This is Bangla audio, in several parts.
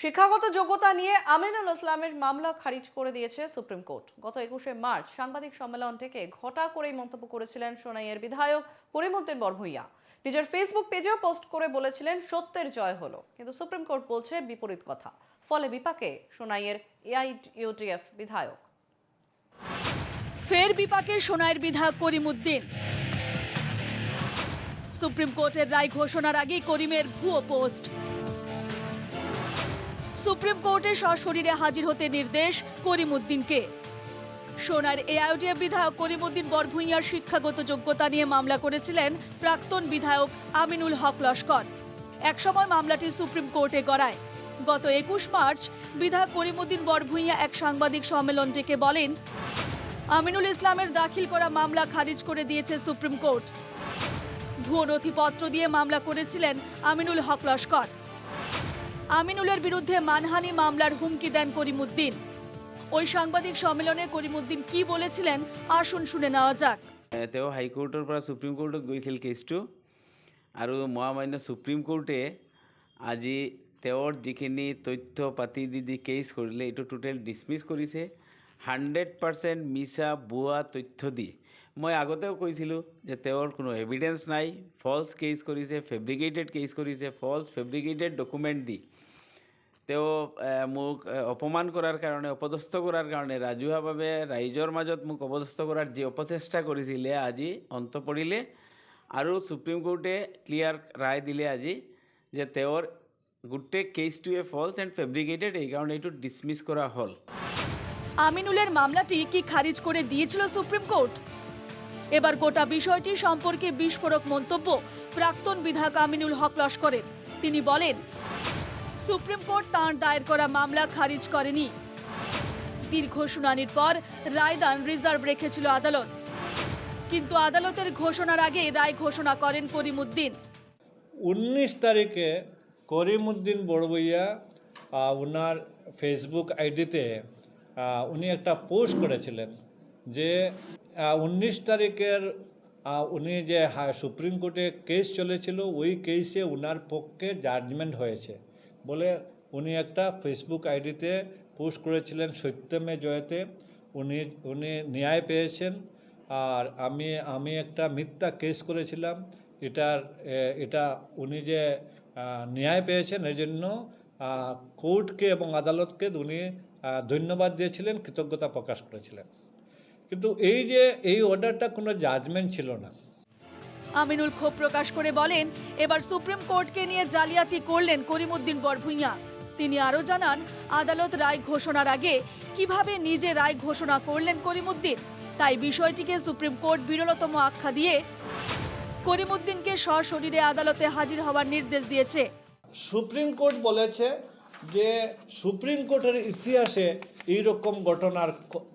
শিক্ষাগত যোগ্যতা নিয়ে আমিনুল ইসলামের মামলা খারিজ করে দিয়েছে সুপ্রিম কোর্ট। গত একুশে মার্চ সাংবাদিক সম্মেলন থেকে ঘটা করেই মন্তব্য করেছিলেন সোনাইয়ের বিধায়ক করিমুদ্দিন বরভূইয়া। নিজের ফেসবুক পেজেও পোস্ট করে বলেছিলেন, সত্যের জয় হলো। কিন্তু সুপ্রিম কোর্ট বলছে, বিপরীত কথা। ফলে বিপাকে সোনাইয়ের এআইইউডিএফ বিধায়ক। ফের বিপাকে সোনাইয়ের বিধায়ক করিমুদ্দিন সুপ্রিম কোর্টের রায় ঘোষণার আগেই করিমের ভুয়ো পোস্ট। সুপ্রিম কোর্টে সশরীরে হাজির হতে নির্দেশ করিমুদ্দিনকে। সোনার এআইডিএফ বিধায়ক করিমুদ্দিন বরভূইয়ার শিক্ষাগত যোগ্যতা নিয়ে মামলা করেছিলেন প্রাক্তন বিধায়ক আমিনুল হক লস্কর। একসময় মামলাটি সুপ্রিম কোর্টে গড়ায়। গত একুশ মার্চ বিধায়ক করিমুদ্দিন বরভূইয়া এক সাংবাদিক সম্মেলন ডেকে বলেন, আমিনুল ইসলামের দাখিল করা মামলা খারিজ করে দিয়েছে সুপ্রিম কোর্ট। ভুয়ো নথিপত্র দিয়ে মামলা করেছিলেন আমিনুল হক লস্কর। আমিনুলের বিরুদ্ধে মানহানি মামলার হুমকি দেন করিমুদ্দিন। ওই সাংবাদিক সম্মেলনে করিমুদ্দিন কি বলেছিলেন, আসুন শুনে নেওয়া যাক। তেওঁ হাইকোৰ্টৰ পৰা সুপ্ৰিম কোৰ্টত গৈছিল কেছটো। আৰু মহামান্য সুপ্ৰিম কোৰ্টে আজি তেওঁৰ যিখিনি তথ্য পাতি দি দি কেছ কৰিলে, এইটো টোটেল ডিছমিছ কৰিছে। হাণ্ড্ৰেড পাৰ্চেণ্ট মিছা তথ্য দি। মই আগতেও কৈছিলোঁ যে তেওঁৰ কোনো এভিডেঞ্চ নাই ফল্ছ কেছ কৰিছে ফেব্ৰিকেটেড কেছ কৰিছে ফল্ছ ফেব্ৰিকেটেড ডকুমেণ্ট দি। তেওঁ মোক অপমান কৰাৰ কাৰণে, অপদস্থ কৰাৰ কাৰণে ৰাজহুৱাভাৱে ৰাইজৰ মাজত মোক অপদস্থ কৰাৰ যি অপচেষ্টা কৰিছিলে, আজি অন্ত পৰিলে। আৰু সুপ্ৰিম কোৰ্টে ক্লিয়াৰ ৰায় দিলে আজি যে তেওঁৰ গোটেই কেছটোৱে ফল্ছ এণ্ড ফেব্ৰিকেটেড এইকাৰণে এইটো ডিছমিছ কৰা হ'ল। আমিনুলের মামলাটি কি খারিজ করে দিয়েছিল সুপ্রিম কোর্ট এবার গোটা বিষয়টি সম্পর্কে বিস্ফোরক মন্তব্য প্রাক্তন বিধায়ক আমিনুল হক লস্করের। তিনি বলেন, সুপ্রিম কোর্ট তাঁর দায়ের করা মামলা খারিজ করেনি। দীর্ঘ শুনানির পর রায়দান রিজার্ভ রেখেছিল আদালত। কিন্তু আদালতের ঘোষণার আগে রায় ঘোষণা করেন করিমুদ্দিন। উনিশ তারিখে করিমউদ্দিন বড়বইয়া ওনার ফেসবুক আইডিতে উনি একটা পোস্ট করেছিলেন যে উনিশ তারিখের উনি যে সুপ্রিম কোর্টে কেস চলেছিল, ওই কেসে ওনার পক্ষে জাজমেন্ট হয়েছে বলে উনি একটা ফেসবুক আইডিতে পোস্ট করেছিলেন সত্যমে জয়তে। উনি উনি ন্যায় পেয়েছেন। আর আমি আমি একটা মিথ্যা কেস করেছিলাম। এটার এটা উনি যে ন্যায় পেয়েছেন এর জন্য কোর্টকে এবং আদালতকে উনি ধন্যবাদ দিয়েছিলেন, কৃতজ্ঞতা প্রকাশ করেছিলেন। কিন্তু এই যে এই অর্ডারটা কোনো জাজমেন্ট ছিল না। আমিনুল ক্ষোভ প্রকাশ করে বলেন এবার সুপ্রিম কোর্টকে নিয়ে জালিয়াতি করলেন করিমুদ্দিন বরভূইয়া তিনি আরও জানান আদালত রায় ঘোষণার আগে কীভাবে নিজে রায় ঘোষণা করলেন করিমুদ্দিন? তাই বিষয়টিকে সুপ্রিম কোর্ট বিরলতম আখ্যা দিয়ে করিমুদ্দিনকে সশরীরে আদালতে হাজির হওয়ার নির্দেশ দিয়েছে। সুপ্রিম কোর্ট বলেছে যে সুপ্রিম কোর্টের ইতিহাসে এই রকম ঘটনার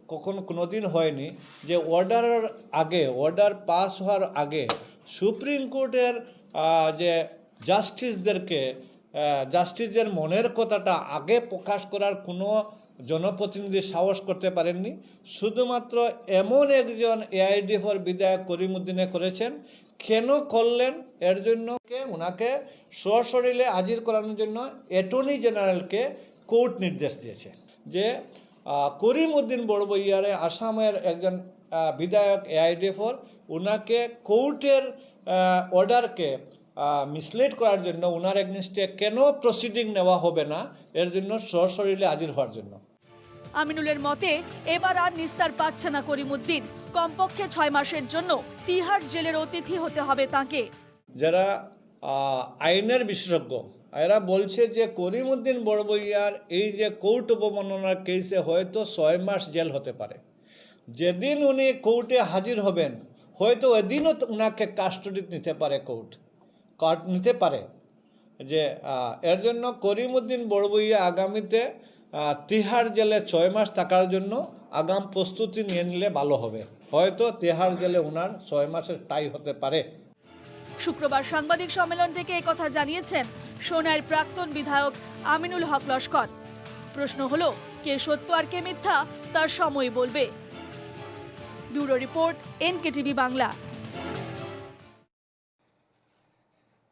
কখনো কোনোদিন হয়নি যে অর্ডারের আগে অর্ডার পাস হওয়ার আগে সুপ্রিম কোর্টের যে জাস্টিসদেরকে জাস্টিসের মনের কথাটা আগে প্রকাশ করার কোনো জনপ্রতিনিধি সাহস করতে পারেননি। শুধুমাত্র এমন একজন এআইডিএফর বিধায়ক করিমুদ্দিনে করেছেন। কেন করলেন? এর জন্য ওনাকে সশরীরে হাজির করানোর জন্য অ্যাটর্নি জেনারেলকে কোর্ট নির্দেশ দিয়েছে যে আহ, করিমউদ্দিন বড়বইয়ারে আসামের একজন বিধায়ক এআইডিএফর ওনাকে কোর্টের অর্ডারকে মিসলিড করার জন্য ওনার এগনিস্টে কেন প্রসিডিং নেওয়া হবে না এর জন্য সশরীরে হাজির হওয়ার জন্য। আমিনুলের মতে এবার আর নিস্তার পাচ্ছে না করিমুদ্দিন কমপক্ষে ছয় মাসের জন্য তিহার জেলের অতিথি হতে হবে তাকে। যারা আইনের বিশেষজ্ঞ। এরা বলছে যে করিমউদ্দিন বড়বইয়ার এই যে কোর্ট অবমাননার কেসে হয়তো ছয় মাস জেল হতে পারে। যেদিন উনি কোর্টে হাজির হবেন, হয়তো এদিনও তো উনাকে কাস্টডি নিতে পারে কোর্ট কার্ড নিতে পারে। যে এর জন্য করিমউদ্দিন বড়বইয়া আগামীতে তিহার জেলে ছয় মাস থাকার জন্য আগাম প্রস্তুতি নিয়ে নিলে ভালো হবে। হয়তো তিহার জেলে ওনার ছয় মাসের টাই হতে পারে। শুক্রবার সাংবাদিক সম্মেলন থেকে একথা জানিয়েছেন সোনার প্রাক্তন বিধায়ক আমিনুল হক লস্কর। প্রশ্ন হল, কে সত্য আর কে মিথ্যা, তার সময় বলবে। Bureau report, NKTV Bangla.